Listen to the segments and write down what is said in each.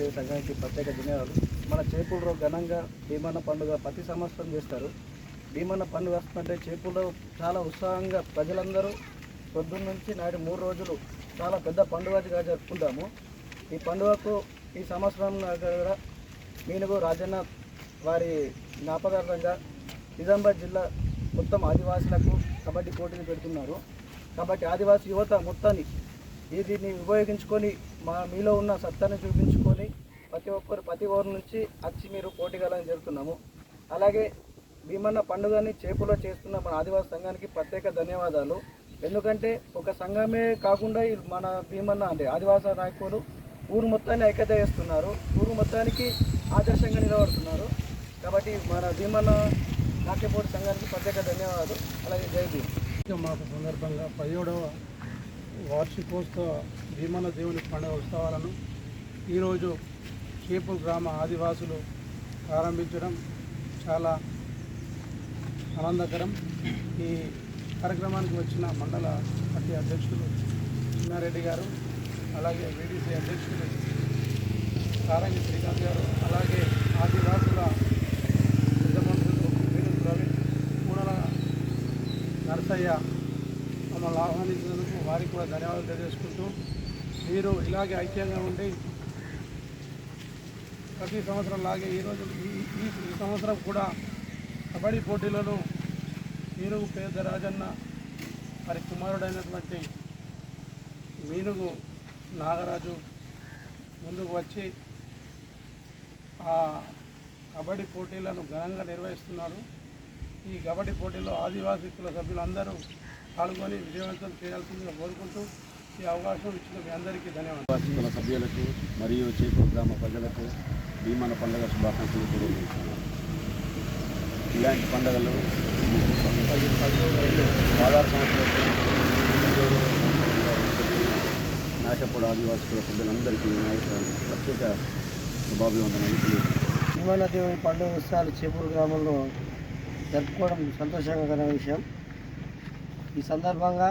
ఆదివాసీ సంఘానికి ప్రత్యేక ధన్యవాదాలు. మన చేపూరులో ఘనంగా భీమన్న పండుగ ప్రతి సంవత్సరం చేస్తారు. భీమన్న పండుగ వస్తుందంటే చేపూరులో చాలా ఉత్సాహంగా ప్రజలందరూ పొద్దున్న నుంచి నాటి మూడు రోజులు చాలా పెద్ద పండుగగా జరుపుకుంటాము. ఈ పండుగకు ఈ సంవత్సరం కూడా మీనుగు రాజన్న వారి జ్ఞాపకార్థంగా నిజామాబాద్ జిల్లా మొత్తం ఆదివాసులకు కబడ్డీ పోటీలు పెడుతున్నారు. కాబట్టి ఆదివాసీ యువత మొత్తాన్ని దీన్ని ఉపయోగించుకొని మా మీలో ఉన్న సత్తాన్ని చూపించుకొని ప్రతి ఒక్కరు ప్రతి ఊరు నుంచి వచ్చి మీరు పోటీగాలని జరుగుతున్నాము అలాగే భీమన్న పండుగని చేపలో చేస్తున్న మన ఆదివాసీ సంఘానికి ప్రత్యేక ధన్యవాదాలు. ఎందుకంటే ఒక సంఘమే కాకుండా మన భీమన్న అంటే ఆదివాస నాయకులు ఊరు మొత్తాన్ని ఐక్యత చేస్తున్నారు ఊరు మొత్తానికి ఆదర్శంగా నిలబడుతున్నారు. కాబట్టి మన భీమన్న నాట్యపోటీ సంఘానికి ప్రత్యేక ధన్యవాదాలు. అలాగే జై భీమ్. మాకు సందర్భంగా పదిహేడవ వార్షికోత్సవ భీమన దేవుని పండుగ ఉత్సవాలను ఈరోజు చేపూర్ గ్రామ ఆదివాసులు ప్రారంభించడం చాలా ఆనందకరం. ఈ కార్యక్రమానికి వచ్చిన మండల పార్టీ అధ్యక్షులు చిన్నారెడ్డి గారు అలాగే వీడీసీ అధ్యక్షులు సారంగి శ్రీకాంత్ గారు అలాగే ఆదివాసుల పెద్ద మనుషులు వీరు ప్రవీణ్ కూడల నరసయ్య మమ్మల్ని ఆహ్వానించినందుకు వారికి కూడా ధన్యవాదాలు తెలియజేసుకుంటూ మీరు ఇలాగే ఐక్యంగా ఉండి ప్రతి సంవత్సరం లాగే ఈరోజు ఈ ఈ ఈ సంవత్సరం కూడా కబడ్డీ పోటీలను మీనుగు పేద రాజన్న వారి కుమారుడైనటువంటి మీనుగు నాగరాజు ముందుకు వచ్చి ఆ కబడ్డీ పోటీలను ఘనంగా నిర్వహిస్తున్నారు. ఈ కబడ్డీ పోటీలో ఆదివాసీ కుల సభ్యులందరూ పాల్గొని విజయవంతం చేయాల్సిందిగా కోరుకుంటూ ఈ అవకాశం ఇచ్చిన మీ అందరికీ ధన్యవాదాలు. వార్షికుల సభ్యులకు మరియు చేపూరు గ్రామ ప్రజలకు భీమన పండుగ శుభాకాంక్షలు తెలియజేస్తున్నాను. ఇలాంటి పండుగలు ఆధార సంవత్సరాలు నాశపూడ ఆదివాసుల ప్రజలందరికీ వినాయక ప్రత్యేక శుభాభివందనాలు తెలియజేస్తున్నాను. భీమన్న దేవుని పండుగ ఉత్సవాలు చేపూరు గ్రామంలో జరుపుకోవడం సంతోషకరమైన విషయం. ఈ సందర్భంగా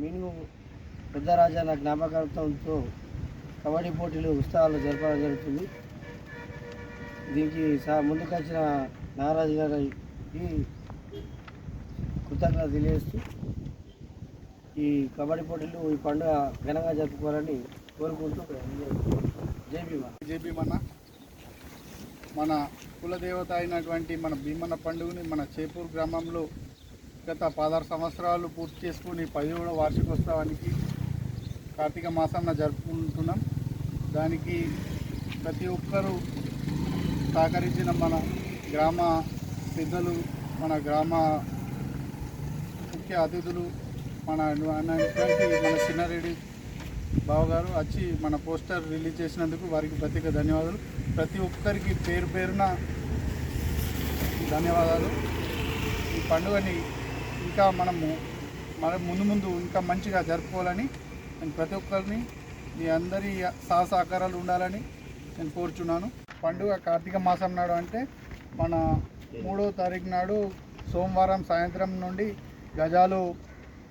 మీను పెద్దరాజాల జ్ఞాపకార్థంతో కబడ్డీ పోటీలు ఉత్సవాలు జరపడం జరుగుతుంది. దీనికి సా ముందుకొచ్చిన నాగరాజు గారికి కృతజ్ఞత తెలియజేస్తూ ఈ కబడ్డీ పోటీలు ఈ పండుగ ఘనంగా జరుపుకోవాలని కోరుకుంటూ జై భీమా. జై మన కులదేవత అయినటువంటి మన భీమన్న పండుగని మన చేపూర్ గ్రామంలో గత పదహారు సంవత్సరాలు పూర్తి చేసుకుని పదిహేడవ వార్షికోత్సవానికి కార్తీక మాసంన జరుపుకుంటున్నాం. దానికి ప్రతి ఒక్కరూ సహకరించిన మన గ్రామ పెద్దలు మన గ్రామ ముఖ్య అతిథులు మన మన చిన్నారెడ్డి బావగారు వచ్చి మన పోస్టర్ రిలీజ్ చేసినందుకు వారికి ప్రత్యేక ధన్యవాదాలు. ప్రతి ఒక్కరికి పేరు పేరున ధన్యవాదాలు. ఈ పండుగని ఇంకా మనము మన ముందు ముందు ఇంకా మంచిగా జరుపుకోవాలని నేను ప్రతి ఒక్కరిని మీ అందరి సహసహకారాలు ఉండాలని నేను కోరుచున్నాను. పండుగ కార్తీక మాసం నాడు అంటే మన మూడో తారీఖు నాడు సోమవారం సాయంత్రం నుండి గజాలు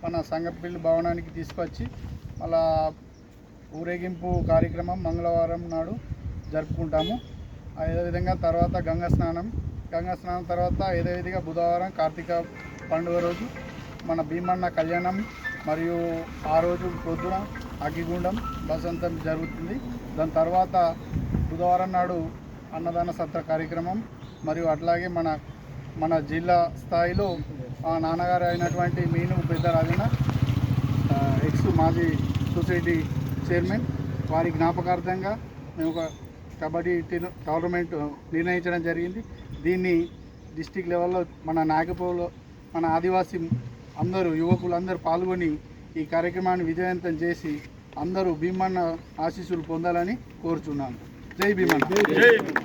మన సంగపిల్లి భవనానికి తీసుకొచ్చి అలా ఊరేగింపు కార్యక్రమం మంగళవారం నాడు జరుపుకుంటాము. అదేవిధంగా తర్వాత గంగా స్నానం. గంగా స్నానం తర్వాత యథావిధిగా బుధవారం కార్తీక పండుగ రోజు మన భీమన్న కళ్యాణం మరియు ఆ రోజు పొద్దున అగ్గిగుండం బసంతం జరుగుతుంది. దాని తర్వాత బుధవారం నాడు అన్నదాన సత్ర కార్యక్రమం మరియు అట్లాగే మన మన జిల్లా స్థాయిలో నాన్నగారు అయినటువంటి మీను పెద్ద రాజన ఎక్స్ మాజీ సొసైటీ చైర్మన్ వారి జ్ఞాపకార్థంగా మేము ఒక కబడ్డీ టోర్నమెంట్ నిర్ణయించడం జరిగింది. దీన్ని డిస్టిక్ లెవెల్లో మన నాగపూర్లో మన ఆదివాసీ అందరూ యువకులు అందరూ పాల్గొని ఈ కార్యక్రమాన్ని విజయవంతం చేసి అందరూ భీమన్న ఆశీస్సులు పొందాలని కోరుచున్నాను. జై భీమన్న.